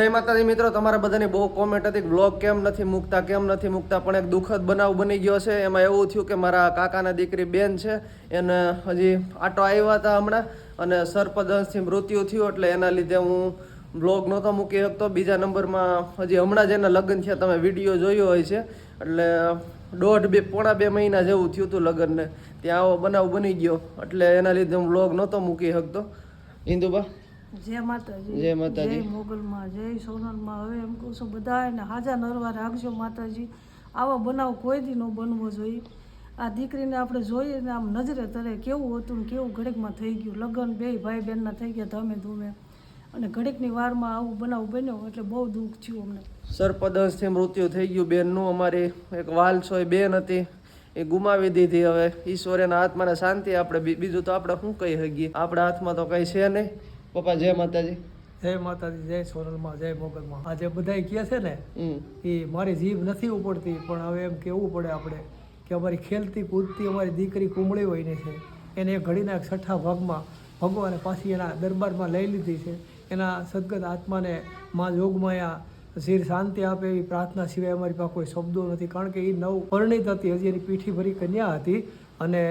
જય માતાજી મિત્રો, તમારા બધાની બહુ કોમેન્ટ હતી બ્લોગ કેમ નથી મૂકતા, કેમ નથી મૂકતા, પણ એક દુઃખદ બનાવ બની ગયો છે. એમાં એવું થયું કે મારા કાકાના દીકરી બેન છે, એને હજી આટો આવ્યા હતા હમણાં અને સર્પદંશથી મૃત્યુ થયું, એટલે એના લીધે હું બ્લોગ નહોતો મૂકી શકતો. બીજા નંબરમાં હજી હમણાં જ એના લગ્ન થયા, તમે વીડિયો જોયો હોય છે. એટલે દોઢ બે, પોણા બે મહિના જેવું થયું હતું લગ્નને. ત્યાં આવો બનાવ બની ગયો, એટલે એના લીધે હું બ્લોગ નહોતો મૂકી શકતો. ઇન્દુબા? જય માતાજી જય માતાજી. જય મોગલમાં જય સોનલમાં. હવે એમ કહું છું બધાને હાજા નરવા રાખજો માતાજી. આવા બનાવ કોઈ દી ન બનવો જોઈએ. આ દીકરીને આપણે જોઈએ ને આમ નજરે તરે કેવું હતું ને કેવું ઘડીકમાં થઈ ગયું. લગ્ન બે ભાઈ બહેનના થઈ ગયા ધમે ધૂમે. અને ઘડીકની વારમાં આવું બનાવ બન્યો એટલે બહુ દુઃખ થયું અમને. સર્પદંશથી મૃત્યુ થઈ ગયું બેનનું અમારી એક વાલસોય બેન હતી. એ ગુમાવી દીધી. હવે ઈશ્વરેના આત્માને શાંતિ આપણે બીજું તો આપણે શું કહી શકીએ? આપણા હાથમાં તો કંઈ છે નહીં. પપ્પા જય માતાજી. જય માતાજી જય સોનલમાં જય મોગલમાં. આ જે બધાય કહે છે ને એ મારી જીભ નથી ઉપડતી પણ હવે એમ કહેવું પડે આપણે કે અમારી ખેલતી કૂદતી અમારી દીકરી કુમળી હોઈને છે. એને ઘડીના છઠ્ઠા ભાગમાં ભગવાને પાછી એના દરબારમાં લઈ લીધી છે. એના સદગત આત્માને મા જોગમાયા શિર શાંતિ આપે એવી પ્રાર્થના સિવાય અમારી પાસે કોઈ શબ્દો નથી. કારણ કે એ નવ પરિણીત હતી, હજી એની પીઠી ભરી કન્યા હતી અને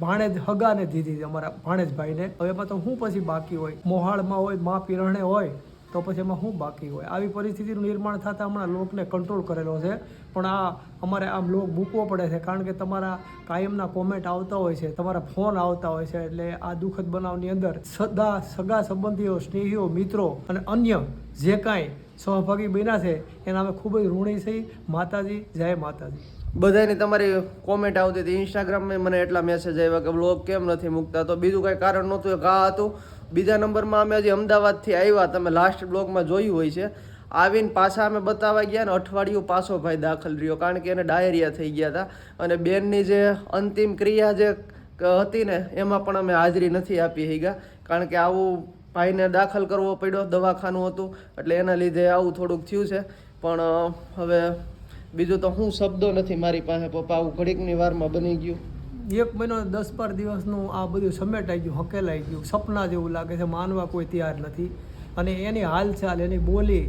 ભાણેજ હગાને દીધી અમારા ભાણેજભાઈને. હવે એમાં તો હું પછી બાકી હોય? મોહાળમાં હોય, મા પીરણે હોય, તો પછી એમાં શું બાકી હોય? આવી પરિસ્થિતિનું નિર્માણ થતાં હમણાં લોકને કંટ્રોલ કરેલો છે. પણ આ અમારે આમ લોક મૂકવો પડે છે. કારણ કે તમારા કાયમના કોમેન્ટ આવતા હોય છે, તમારા ફોન આવતા હોય છે, એટલે આ દુઃખદ બનાવની અંદર સદા સગા સંબંધીઓ, સ્નેહીઓ, મિત્રો અને અન્ય જે કાંઈ સહભાગી બન્યા છે, એના અમે ખૂબ જ ઋણી છીએ. માતાજી, જય માતાજી. બધાની તમારી કોમેન્ટ આવતી હતી. ઇન્સ્ટાગ્રામમાં મને એટલા મેસેજ આવ્યા કે બ્લોગ કેમ નથી મૂકતા? તો બીજું કાંઈ કારણ નહોતું એક આ હતું. બીજા નંબરમાં અમે હજી અમદાવાદથી આવ્યા, તમે લાસ્ટ બ્લોગમાં જોયું હોય છે. આવીને પાછા અમે બતાવવા ગયા ને અઠવાડિયું પાછો ભાઈ દાખલ રહ્યો, કારણ કે એને ડાયરિયા થઈ ગયા હતા. અને બેનની જે અંતિમ ક્રિયા જે હતી ને, એમાં પણ અમે હાજરી નથી આપી શક્યા, કારણ કે આવું ભાઈને દાખલ કરવો પડ્યો દવાખાનું હતું, એટલે એના લીધે આવું થોડુંક થયું છે. પણ હવે બીજું તો હું શબ્દો નથી મારી પાસે, પપ્પા, આવું ઘડીકની વારમાં બની ગયું. એક મહિનો દસ બાર દિવસનું આ બધું સમેટાઈ ગયું, હકેલાઈ ગયું, સપના જેવું લાગે છે, માનવા કોઈ તૈયાર નથી. અને એની હાલચાલ એની બોલી,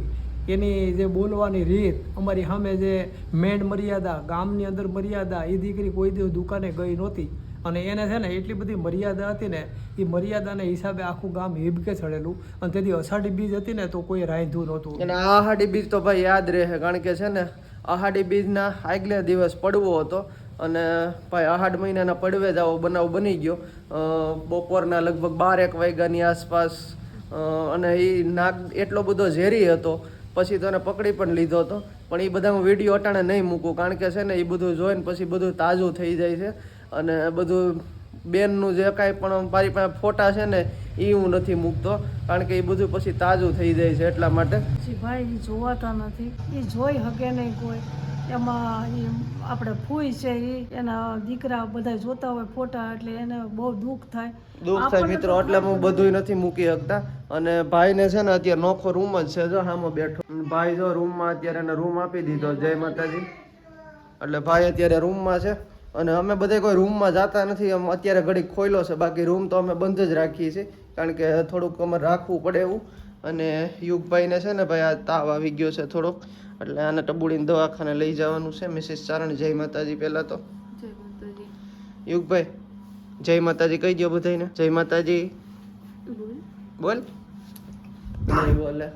એની જે બોલવાની રીત, અમારી સામે જે મેન મર્યાદા, ગામની અંદર મર્યાદા એ દીકરી કોઈ દિવસ દુકાને ગઈ નહોતી. અને એને છે ને એટલી બધી મર્યાદા હતી ને, એ મર્યાદાના હિસાબે આખું ગામ હિબકે ચડેલું અને તેથી અષાઢી બીજ હતી ને, તો કોઈ રાંધ્યું નહોતું. અને આહાડી બીજ તો ભાઈ યાદ રહે, કારણ કે છે ને આહાડી બીજના આગલે દિવસ પડવો હતો. અને ભાઈ આહાડ મહિનાના પડવે જ આવો બનાવ બની ગયો. બપોરના લગભગ બાર એક વાગ્યાની આસપાસ અને એ નાગ એટલો બધો ઝેરી હતો. પછી તો એને પકડી પણ લીધો હતો. પણ એ બધા હું વીડિયો અટાણે નહીં મૂકું, કારણ કે છે ને એ બધું જોઈને પછી બધું તાજું થઈ જાય છે. અને બધું બેનનું જે કાંઈ પણ મારી પાસે ફોટા છે ને એ હું નથી મૂકતો કારણ કે એ બધું પછી તાજું થઈ જાય છે એટલા માટે. ભાઈ એ જોવાતા નથી. એ જોઈ શકે નહીં કોઈ. એમાં આપણે ફૂઈ છે એ એના દીકરા બધા જોતા હોય ફોટા એટલે એને બહુ દુઃખ થાય. દુઃખ થાય મિત્રો એટલે હું બધુંય નથી. મૂકી શકતા. અને ભાઈને છે ને અત્યારે નોખો રૂમ જ છે જો હામો બેઠો. ભાઈ જો રૂમમાં અત્યારે એને રૂમ આપી દીધો જય માતાજી. એટલે ભાઈ અત્યારે રૂમમાં છે. અને અમે બધા કોઈ રૂમમાં જતા નથી અમે અત્યારે ઘડીક ખોયલો છે બાકી રૂમ તો અમે બંધ જ રાખીએ છીએ કારણ કે થોડુંક અમારે રાખવું પડે એવું. અને યુગભાઈને છે ને ભાઈ આ તાવ આવી ગયો છે થોડોક એટલે આને ટબુડીને દવાખાને લઈ જવાનું છે મિસિસ ચારણ જય માતાજી પહેલાં તો. યુગભાઈ જય માતાજી કહી દો બધાને જય માતાજી. બોલ. બોલે.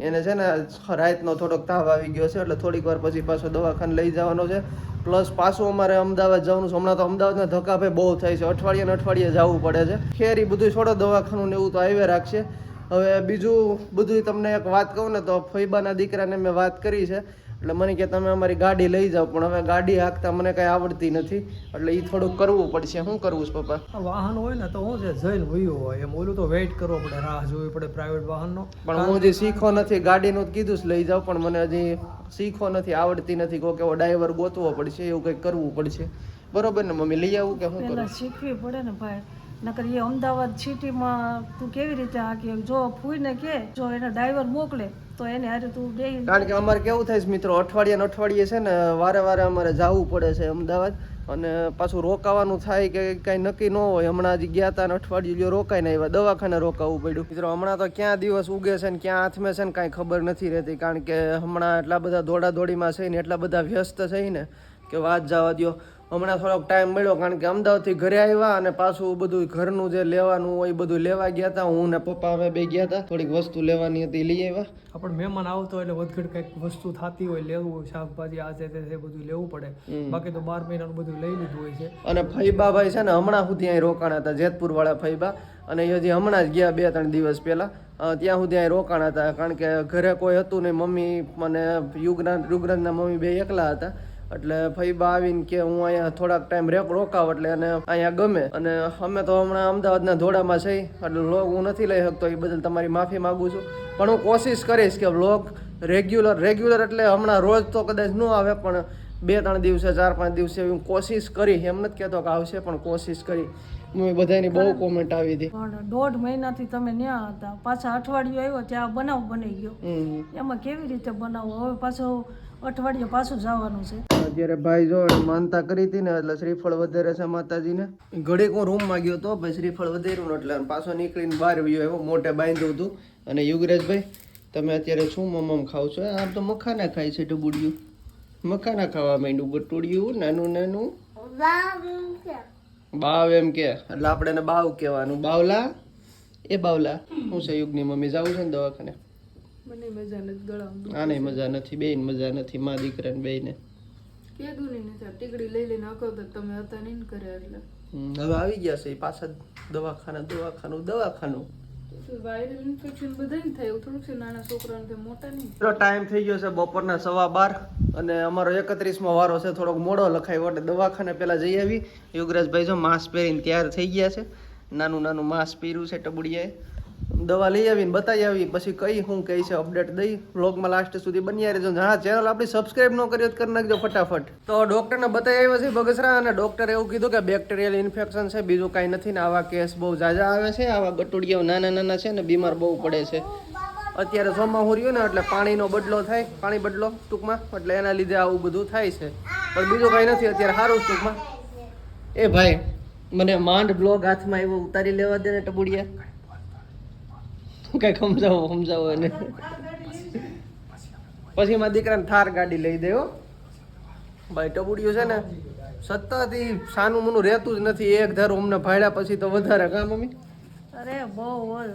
એને છે ને રાતનો થોડોક તાવ આવી ગયો છે, એટલે થોડીક વાર પછી પાછો દવાખાને લઈ જવાનો છે. પ્લસ પાછું અમારે અમદાવાદ જવાનું છે. હમણાં તો અમદાવાદના ધક્કા ભાઈ બહુ થાય છે. અઠવાડિયે અઠવાડિયે જવું પડે છે. ખેર ઈ બધું છોડો, દવાખાનું ને એવું તો આવ્યા રાખશે. હવે બીજું બધું તમને એક વાત કહું ને તો ફૈબાના દીકરાને મેં વાત કરી છે. એટલે મને કે તમે અમારી ગાડી લઈ જાઓ પણ હવે ગાડી હાંકતા મને કાંઈ આવડતી નથી. એટલે એ થોડુંક કરવું પડશે. શું કરવું છે પપ્પા? વાહન હોય ને તો શું છે જઈને વયું હોય. એમ ઓલું તો વેઇટ કરવો પડે રાહ જોવી પડે પ્રાઇવેટ વાહનનો. પણ હું હજી શીખો નથી. ગાડીનું જ કીધું જ લઈ જાઓ પણ મને હજી શીખો નથી આવડતી નથી. કોઈ એવો ડ્રાઈવર ગોતવો પડશે એવું કંઈક કરવું પડશે. બરોબર ને મમ્મી? લઈ આવું કે શું કરું? શીખવી પડે ને ભાઈ. નકર એ અમદાવાદ સિટીમાં તું કેવી રીતે હાકી જો ફૂઈને કે, જો એને ડ્રાઈવર મોકલે, તો એને હારે તું બે કારણ કે અમારે કેવું થાય છે મિત્રો અઠવાડિયા અઠવાડિયે છે ને વારે વારે અમારે જવું પડે છે અમદાવાદ, અને પાછું રોકાવાનું થાય કે કાંઈ નક્કી ન હોય, હમણાં હજી ગયા હતા અઠવાડિયું જો રોકાઈને આવ્યા, દવાખાને રોકાવું પડ્યું. મિત્રો, હમણાં તો ક્યાં દિવસ ઉગે છે ને ક્યાં હાથમે છે ને કાંઈ ખબર નથી રહેતી, કારણ કે હમણાં એટલા બધા દોડાદોડીમાં છે ને એટલા બધા વ્યસ્ત છે ને, કે વાત જવા દ્યો. હમણાં થોડોક ટાઈમ મળ્યો કારણ કે અમદાવાદથી ઘરે આવ્યા અને પાછું બધું ઘરનું જે લેવાનું હોય બધું લેવા ગયા હતા. હું ને પપ્પા અમે બે ગયા હતા. થોડીક વસ્તુ લેવાની હતી લઈ આવ્યા. આપણે મહેમાન આવતો એટલે વધઘટ કંઈક વસ્તુ થતી હોય લેવું હોય શાકભાજી આ છે તે બધું લેવું પડે. બાકી તો બાર મહિનાનું બધું લઈ લીધું હોય છે. અને ફૈબા ભાઈ છે ને હમણાં સુધી અહીં રોકાણ હતા જેતપુર વાળા ફૈબા. અને હજી હમણાં જ ગયા બે ત્રણ દિવસ પહેલા. ત્યાં સુધી અહીં રોકાણ હતા. કારણ કે ઘરે કોઈ હતું નહીં. મમ્મી મને યુગરાજ યુગરાજના મમ્મી બે એકલા હતા. એટલે ફૈબા આવીને કે હું અહીંયા થોડાક ટાઈમ રેક રોકાવ એટલે એને અહીંયા ગમે. અને અમે તો હમણાં અમદાવાદના ધોળામાં છે, એટલે લોગ હું નથી લઈ શકતો, એ બદલ તમારી માફી માગું છું. પણ હું કોશિશ કરીશ કે વ્લોગ રેગ્યુલર રેગ્યુલર એટલે હમણાં રોજ તો કદાચ ન આવે, પણ બે ત્રણ દિવસે, ચાર પાંચ દિવસે હું કોશિશ કરી. એમ નથી કહેતો કે આવશે, પણ કોશિશ કરી. બધાની બહુ કોમેન્ટ આવી હતી. પણ દોઢ મહિનાથી તમે ન્યા હતા. પાછા અઠવાડિયું આવ્યો ત્યાં બનાવ બની ગયો. હમ. એમાં કેવી રીતે બનાવો? હવે પાછો અઠવાડિયે પાછું જવાનું છે. અત્યારે ભાઈ જો માનતા કરી હતી ને એટલે શ્રીફળ વધારે છે માતાજીને. ઘડીક હું રૂમમાં ગયો તો ભાઈ શ્રીફળ વધાર્યું ને એટલે પાછો નીકળીને બહાર ગયો એવો મોટે બાંધ્યું હતું. અને યુગરાજભાઈ તમે અત્યારે શું મમમ ખાવ છો? આમ તો મખાના ખાય છે ટબુડિયું મખાના ખાવા માંડ્યું બટુડિયું નાનું નાનું. બાવ એમ કે. એટલે આપણે એને બાવ કહેવાનું. બાવલા? એ બાવલા. હું છે યુગની મમ્મી જવું છે ને દવાખાને. મને મજા નથી ગળામાં. આને મજા નથી બેન મજા નથી મા દીકરાને બેયને. કીધું નહીં નથી ટીકડી લઈ લઈને અકવતા તમે હતા નહીં ને કરે એટલે. હમ, હવે આવી ગયા છે એ પાછા દવાખાના દવાખાનું દવાખાનું. વાયરલ ઇન્ફેક્શન બધાને થાય થોડુંક છે, નાના છોકરાને મોટા ટાઈમ થઈ ગયો છે બપોરના સવા બાર અને અમારો એકત્રીસમો વારો છે, થોડોક મોડો લખાયો એટલે દવાખાને પહેલાં જઈ આવી. યુગરાજભાઈ જો માસ્ક પહેરીને તૈયાર થઈ ગયા છે. નાનું નાનું માસ્ક પહેર્યું છે ટબુડિયાએ. દવા લઈ આવીને બતાવી આવી પછી કઈ શું કહી છે અપડેટ દઈ. વ્લોગમાં લાસ્ટ સુધી બન્યા રહેજો. હા ચેનલ આપણી સબસ્ક્રાઇબ ન કરી કરી નાખજો ફટાફટ. તો ડૉક્ટરને બતાવી આવ્યો છે બગસરા અને ડૉક્ટરે એવું કીધું કે બેક્ટેરિયલ ઇન્ફેક્શન છે, બીજું કાંઈ નથી ને આવા કેસ બહુ ઝાઝા આવે છે, આવા ગટુડિયાઓ નાના નાના છે ને બીમાર બહુ પડે છે. અત્યારે ચોમાસું રહ્યું ને એટલે પાણીનો બદલો થાય, પાણી બદલો ટૂંકમાં, એટલે એના લીધે આવું બધું થાય છે. પણ બીજું કાંઈ નથી, અત્યારે સારું ટૂંકમાં. એ ભાઈ, મને માંડ બ્લોગ હાથમાં એવું ઉતારી લેવા દે ને ટબુડિયા. કઈ સમજાવો સમજાવો એને. પછી મારા દીકરાને થાર ગાડી લઈ દેવો ભાઈ ટબુડિયું છે ને સતત એ સાનું મનું રહેતું જ નથી. એક ધારું અમને ભાડ્યા પછી તો વધારે કા મમ્મી. અરે બહુ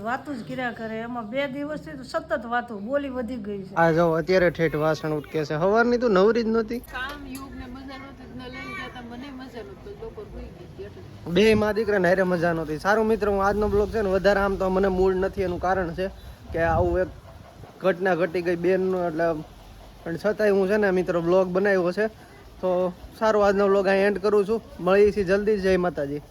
વાતું જ કર્યા કરે. એમાં બે દિવસથી તો સતત વાતું. બોલી વધી ગઈ છે. આ જો અત્યારે ઠેઠ વાસણ ઉટકે છે. સવારની તો નવરી જ નહોતી. કામ યુગ ને મજા નહોતી. ને લઈને ગયા મને મજા નહોતી. બપોર હોઈ ગઈ એટલે બે માં દીકરાને હારે મજા નહોતી. સારું મિત્ર, હું આજનો બ્લોગ છે ને વધારે આમ તો મને મૂડ નથી, એનું કારણ છે કે આવું એક ઘટના ઘટી ગઈ બેનનું, એટલે પણ છતાંય હું છે ને મિત્રો બ્લોગ બનાવ્યો છે. તો સારું, આજનો બ્લોગ અહીં એન્ડ કરું છું. મળીએ છીએ જલ્દી. જય માતાજી.